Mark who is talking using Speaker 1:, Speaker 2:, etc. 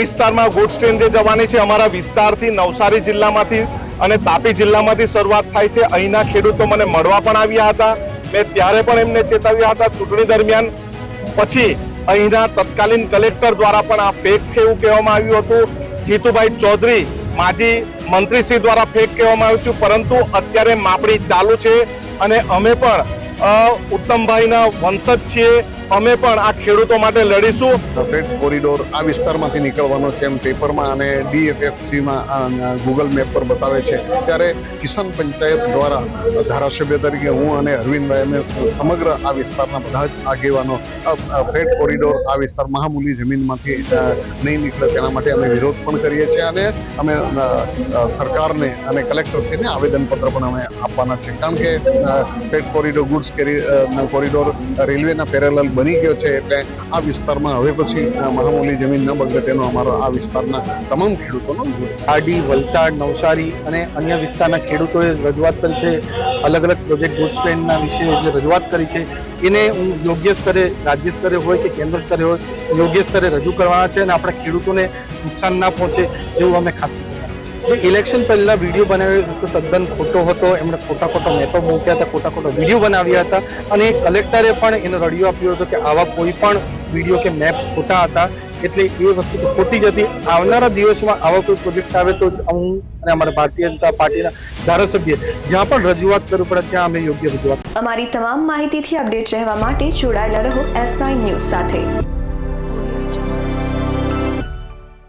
Speaker 1: વિસ્તારમાં goods train જવાની છે. અમારા વિસ્તારથી નવસારી જિલ્લામાંથી અને તાપી જિલ્લામાંથી શરૂઆત થાય છે. અહીંના ખેડૂતો મને મળવા પણ આવ્યા હતા. મેં ત્યારે પણ એમને ચેતવ્યા હતા. ચૂંટણી દરમિયાન પછી અહીંના તત્કાલીન કલેક્ટર દ્વારા પણ આ ફેક છે એવું કહેવામાં આવ્યું હતું. જીતુભાઈ ચૌધરી, માજી મંત્રીશ્રી દ્વારા ફેક કહેવામાં આવ્યું હતું. પરંતુ અત્યારે માપણી ચાલુ છે અને અમે પણ ઉત્તમભાઈના વંશજ છીએ. અમે પણ આ ખેડૂતો માટે લડીશું.
Speaker 2: રેડ કોરિડોર આ વિસ્તારમાંથી નીકળવાનો છે એમ પેપરમાં અને ડીએફએફસીમાં ગૂગલ મેપ પર બતાવે છે. ત્યારે કિસાન પંચાયત દ્વારા ધારાસભ્ય તરીકે હું અને અરવિંદભાઈ અમે સમગ્ર આ વિસ્તારના બધા જ આગેવાનો ફ્રેટ કોરિડોર આ વિસ્તાર મહામૂલી જમીનમાંથી નહીં નીકળે તેના માટે અમે વિરોધ પણ કરીએ છીએ અને અમે સરકારને અને કલેક્ટરશ્રીને આવેદનપત્ર પણ અમે આપવાના છે. કારણ કે રેડ કોરિડોર ગુડ્સ કોરિડોર રેલવેના પેરેલલ બની ગયો છે એટલે આ વિસ્તારમાં હવે પછી મહામૂલી જમીન ન બગડે તેનો અમારો આ વિસ્તારના તમામ ખેડૂતોનો
Speaker 3: આડી વલસાડ, નવસારી અને અન્ય વિસ્તારના ખેડૂતોએ રજૂઆત કરી છે. અલગ અલગ પ્રોજેક્ટ ગુડ્સ ટ્રેનના વિશે જે રજૂઆત કરી છે. એને હું યોગ્ય સ્તરે, રાજ્ય સ્તરે હોય કે કેન્દ્ર સ્તરે હોય, યોગ્ય સ્તરે રજૂ કરવાના છે અને આપણા ખેડૂતોને નુકસાન ના પહોંચે એવું અમે ખાતરી જે ઇલેક્શન પહેલા વીડિયો બનાવ્યો હતો તદ્દન ખોટો હતો. એમણે ખોટા ખોટો નેતો મૂક્યા હતા, ખોટા ખોટા વીડિયો બનાવ્યા હતા. અને કલેક્ટરે પણ એનો રડિયો આપ્યો હતો કે આવા કોઈ પણ વીડિયો કે મેપ ખોટા હતા. એટલે એ વસ્તુ તો ખોટી જ હતી. આવનારા દિવસમાં આવા કોઈ પ્રોજેક્ટ આવે તો હું અને અમારા ભારતીય જનતા પાર્ટીના ધારાસભ્ય જ્યાં પણ રજૂઆત કરવી પડે ત્યાં અમે યોગ્ય રજૂઆત
Speaker 4: અમારી તમામ માહિતીથી અપડેટ રહેવા માટે જોડાયેલા રહો એસ નાઇન ન્યૂઝ સાથે.